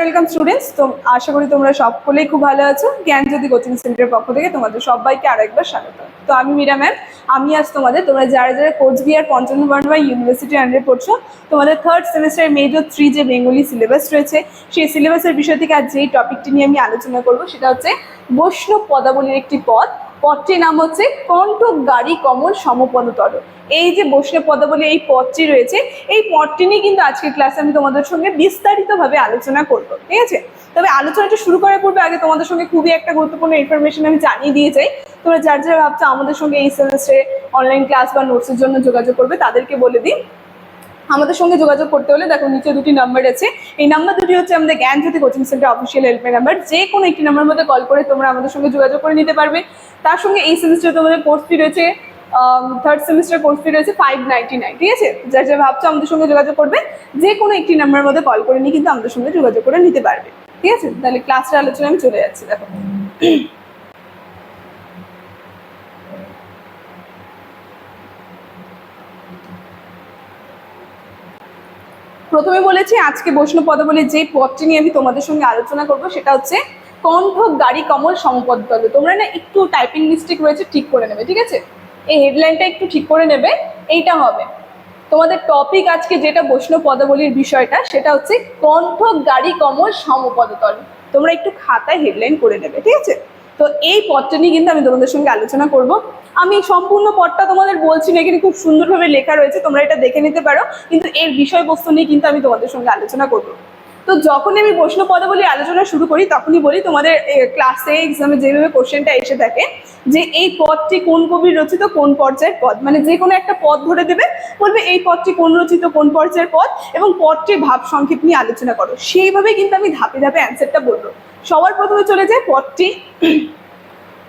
Welcome students তো আশা করি তোমরা সকলেই খুব ভালো আছো। জ্ঞান জ্ঞানজ্যোতি কোচিং সেন্টারের পক্ষ থেকে তোমাদের সবাইকে আরেকবার স্বাগত। তো আমি মীরা ম্যাম আমি আজ তোমাদের, তোমরা যারা যারা কোচবিহার পঞ্চম বর্মা ইউনিভার্সিটি আন্ডারে পড়ছো, তোমাদের থার্ড সেমিস্টার মেজর থ্রি যে বেঙ্গলি সিলেবাস রয়েছে, সেই সিলেবাসের বিষয় থেকে আজ যেই টপিকটি নিয়ে আমি আলোচনা করব, সেটা হচ্ছে বৈষ্ণব পদাবলীর একটি পদ। পদটির নাম হচ্ছে কণ্ঠক গাড়ি কমল সমপদতল এই যে বৈষ্ণব পদাবলী, এই পদটি রয়েছে, এই পদটি নিয়ে কিন্তু আজকের ক্লাসে আমি তোমাদের সঙ্গে বিস্তারিতভাবে আলোচনা করব, ঠিক আছে? তবে আলোচনাটা শুরু করার পূর্বে আগে তোমাদের সঙ্গে খুবই একটা গুরুত্বপূর্ণ ইনফরমেশন আমি জানিয়ে দিয়ে যাই। তোমরা যার যারা ভাবছ আমাদের সঙ্গে এই সেমিস্টারে অনলাইন ক্লাস বা নোটসের জন্য যোগাযোগ করবে, তাদেরকে বলে দিই। আমাদের সঙ্গে যোগাযোগ করতে হলে দেখো নিচে দুটি নাম্বার আছে। এই নাম্বার দুটি হচ্ছে আমাদের Gyan Gyanjyoti coaching centre official helpline number যে কোনো একটি নাম্বার মধ্যে কল করে তোমরা আমাদের সঙ্গে যোগাযোগ করে নিতে পারবে। তার সঙ্গে এই সেমিস্টারে তোমাদের কোর্স ফি রয়েছে থার্ড সেমিস্টার কোর্স ফি রয়েছে ফাইভ নাইনটি নাইন ঠিক আছে? যা যা ভাবছ আমাদের সঙ্গে যোগাযোগ করবে, যে কোনো একটি নাম্বারের মধ্যে কল করে নিয়ে কিন্তু আমাদের সঙ্গে যোগাযোগ করে নিতে পারবে, ঠিক আছে? তাহলে ক্লাসের আলোচনা আমি চলে যাচ্ছি, দেখো। প্রথমে বলেছি আজকে বৈষ্ণব পদাবলীর যে পদটি নিয়ে আমি তোমাদের সঙ্গে আলোচনা করব, সেটা হচ্ছে কণ্ঠ গাড়ি কমল সমপদ দল তোমরা না একটু টাইপিং মিস্টেক রয়েছে, ঠিক করে নেবে, ঠিক আছে? এই হেডলাইনটা একটু ঠিক করে নেবে, এইটা হবে। তোমাদের টপিক আজকে যেটা বৈষ্ণব পদাবলীর বিষয়টা, সেটা হচ্ছে কণ্ঠ গাড়ি কমল সমপদতল তোমরা একটু খাতায় হেডলাইন করে নেবে, ঠিক আছে? তো এই পদটা নিয়ে কিন্তু আমি তোমাদের সঙ্গে আলোচনা করব। আমি সম্পূর্ণ পদটা তোমাদের বলছি না, এখানে খুব সুন্দরভাবে লেখা রয়েছে, তোমরা এটা দেখে নিতে পারো। কিন্তু এর বিষয়বস্তু নিয়ে কিন্তু আমি তোমাদের সঙ্গে আলোচনা করব। তো যখনই আমি বৈষ্ণব পদাবলী আলোচনা শুরু করি, তখনই বলি তোমাদের ক্লাসে এক্সামে যেভাবে কোশ্চেনটা এসে থাকে, যে এই পদটি কোন কবির রচিত, কোন পর্যায়ের পদ? মানে যে কোনো একটা পদ ধরে দেবে, বলবে এই পদটি কোন রচিত, কোন পর্যায়ের পদ? এবং পদটির ভাব সংক্ষেপ নিয়ে আলোচনা করো। সেইভাবে কিন্তু আমি ধাপে ধাপে অ্যান্সারটা বলব। সবার প্রথমে চলে যায় পদটি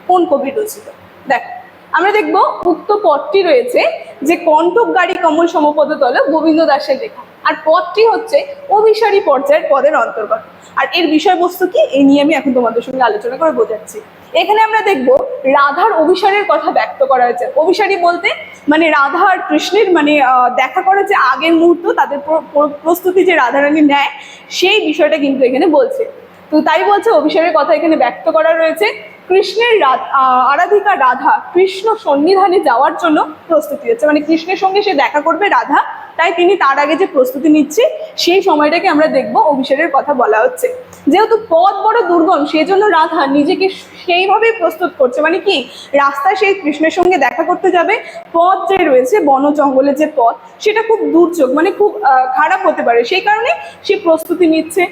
কোন কবির রচিত? দেখো, আমরা দেখব উক্ত পদটি রয়েছে যে কণ্ঠক গাড়ি কমল সমপদতল গোবিন্দ দাসের লেখা। আর পদটি হচ্ছে অভিসারী পর্যায়ের পদের অন্তর্গত। আর এর বিষয়বস্তু কি? এই নিয়ে আমি এখন তোমাদের সঙ্গে আলোচনা করে বোঝাচ্ছি। এখানে আমরা দেখব রাধার অভিসারের কথা ব্যক্ত করা হয়েছে। অভিসারী বলতে মানে রাধা আর কৃষ্ণের মানে দেখা করার যে আগের মুহূর্ত, তাদের প্র- প্র- প্রস্তুতি যে রাধারানী নেয়, সেই বিষয়টা কিন্তু এখানে বলছে। তো তাই বলছে অভিষেকের কথা এখানে ব্যক্ত করা রয়েছে। কৃষ্ণের আরাধিকা রাধা কৃষ্ণ সন্নিধানে যাওয়ার জন্য প্রস্তুতি হচ্ছে। মানে কৃষ্ণের সঙ্গে সে দেখা করবে রাধা তাই তিনি তার আগে যে প্রস্তুতি নিচ্ছে, সেই সময়টাকে আমরা দেখব অভিষেকের কথা বলা হচ্ছে। যেহেতু পথ বড় দুর্গম সেই জন্য রাধা নিজেকে সেইভাবেই প্রস্তুত করছে। মানে কি রাস্তায় সেই কৃষ্ণের সঙ্গে দেখা করতে যাবে, পথ যে রয়েছে, বন জঙ্গলের যে পথ, সেটা খুব দুর্যোগ মানে খুব খারাপ হতে পারে। সেই কারণে সে প্রস্তুতি নিচ্ছে।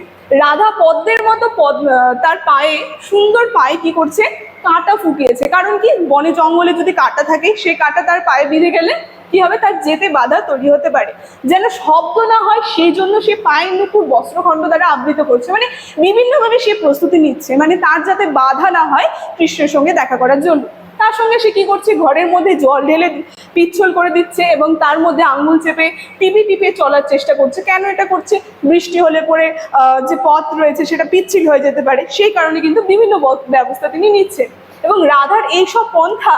রাধা পদ্মের মতো পদ তার পায়ে, সুন্দর পায়ে কি করছে, কাঁটা ফুটিয়েছে। কারণ কি, বনে জঙ্গলে যদি কাঁটা থাকে, সে কাঁটা তার পায়ে বিঁধে গেলে কি হবে? তার যেতে বাধা তৈরি হতে পারে। যেন শব্দ না হয়, সেই জন্য সে পায়ের নুপুর বস্ত্রখণ্ড দ্বারা আবৃত করছে। মানে বিভিন্নভাবে সে প্রস্তুতি নিচ্ছে। মানে তার যাতে বাধা না হয় কৃষ্ণের সঙ্গে দেখা করার জন্য। তার সঙ্গে সে কি করছে? ঘরের মধ্যে জল ঢেলে পিচ্ছল করে দিচ্ছে এবং তার মধ্যে আঙুল চেপে, টিপে টিপে চলার চেষ্টা করছে। কেন এটা করছে? বৃষ্টি হলে পরে যে পথ রয়েছে সেটা পিচ্ছিল হয়ে যেতে পারে। সেই কারণে কিন্তু বিভিন্ন ব্যবস্থা তিনি নিচ্ছেন। এবং রাধার এইসব পন্থা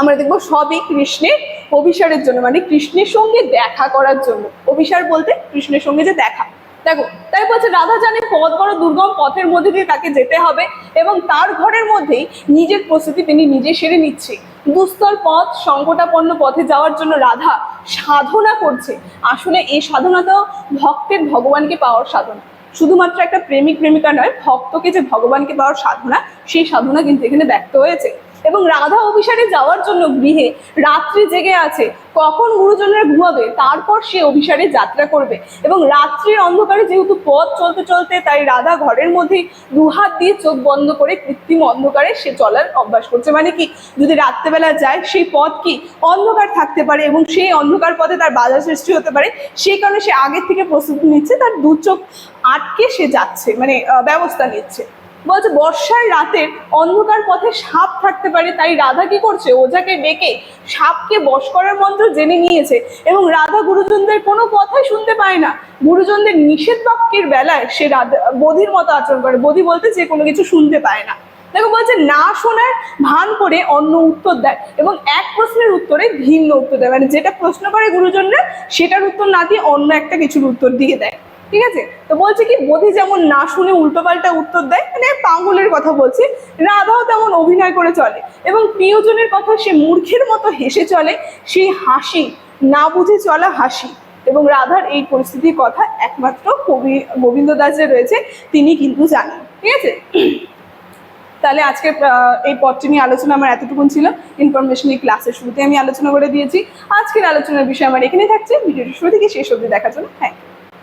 আমরা দেখব সবই কৃষ্ণের অভিসারের জন্য মানে কৃষ্ণের সঙ্গে দেখা করার জন্য। অভিসার বলতে কৃষ্ণের সঙ্গে যে দেখা। দেখো, তাই বলছে, রাধা জানে পথ বড় দুর্গম, পথের মধ্যে দিয়ে তাকে যেতে হবে এবং তার ঘরের মধ্যেই নিজের প্রস্তুতি তিনি নিজে সেরে নিচ্ছে। দুস্তর পথ, সংকটাপন্ন পথে যাওয়ার জন্য রাধা সাধনা করছে। আসলে এই সাধনাটাও ভক্তের ভগবানকে পাওয়ার সাধনা। শুধুমাত্র একটা প্রেমিক প্রেমিকা নয়, ভক্তকে যে ভগবানকে পাওয়ার সাধনা, সেই সাধনা কিন্তু এখানে ব্যক্ত হয়েছে। এবং রাধা অভিসারে যাওয়ার জন্য গৃহে রাত্রি জেগে আছে। কখন গুরুজনরা ঘুমাবে, তারপর সে অভিসারে যাত্রা করবে। এবং রাত্রির অন্ধকারে যেহেতু পথ চলতে চলতে তাই রাধা ঘরের মধ্যেই দুহাত দিয়ে চোখ বন্ধ করে কৃত্রিম অন্ধকারে সে চলার অভ্যাস করছে। মানে কি, যদি রাত্রেবেলা যায়, সেই পথ কি অন্ধকার থাকতে পারে এবং সেই অন্ধকার পথে তার বাধা সৃষ্টি হতে পারে, সেই কারণে সে আগের থেকে প্রস্তুতি নিচ্ছে, তার দু চোখ আটকে সে যাচ্ছে মানে ব্যবস্থা নিচ্ছে। বলছে, বর্ষার রাতের অন্ধকার পথে সাপ থাকতে পারে। তাই রাধা কি করছে? ওঝাকে ডেকে সাপকে বশ করার মন্ত্র জেনে নিয়েছে এবং রাধা গুরুজনদের কোনো কথাই শুনতে পায় না। গুরুজনদের নিষেধ বাক্যের বেলায় সে রাধা, বধির মতো আচরণ করে। বধি বলতে যে কোনো কিছু শুনতে পায় না। দেখো, বলছে, না শোনার ভান করে অন্য উত্তর দেয় এবং এক প্রশ্নের উত্তরে ভিন্ন উত্তর দেয়। মানে যেটা প্রশ্ন করে গুরুজনরা, সেটার উত্তর না দিয়ে অন্য একটা কিছুর উত্তর দিয়ে দেয়। ঠিক আছে? তো বলছে কি, বোধি যেমন না শুনে উল্টোপাল্টা উত্তর দেয় মানে পাঙ্গুলের কথা বলছে, রাধাও তেমন অভিনয় করে চলে। এবং প্রিয়জনের কথা সে মূর্খের মতো হেসে চলে সেই হাসি, না বুঝে চলা হাসি। এবং রাধার এই পরিস্থিতির কথা একমাত্র কবি, গোবিন্দ দাস যে রয়েছে, তিনি কিন্তু জানেন। ঠিক আছে? তাহলে আজকে এই পথটি নিয়ে আলোচনা আমার এতটুকুন ছিল। ইনফরমেশন এই ক্লাসের শুরুতে আমি আলোচনা করে দিয়েছি। আজকের আলোচনার বিষয় আমার এখানে থাকছে। ভিডিওটি শুরু থেকে শেষ অবধি দেখার জন্য থ্যাংক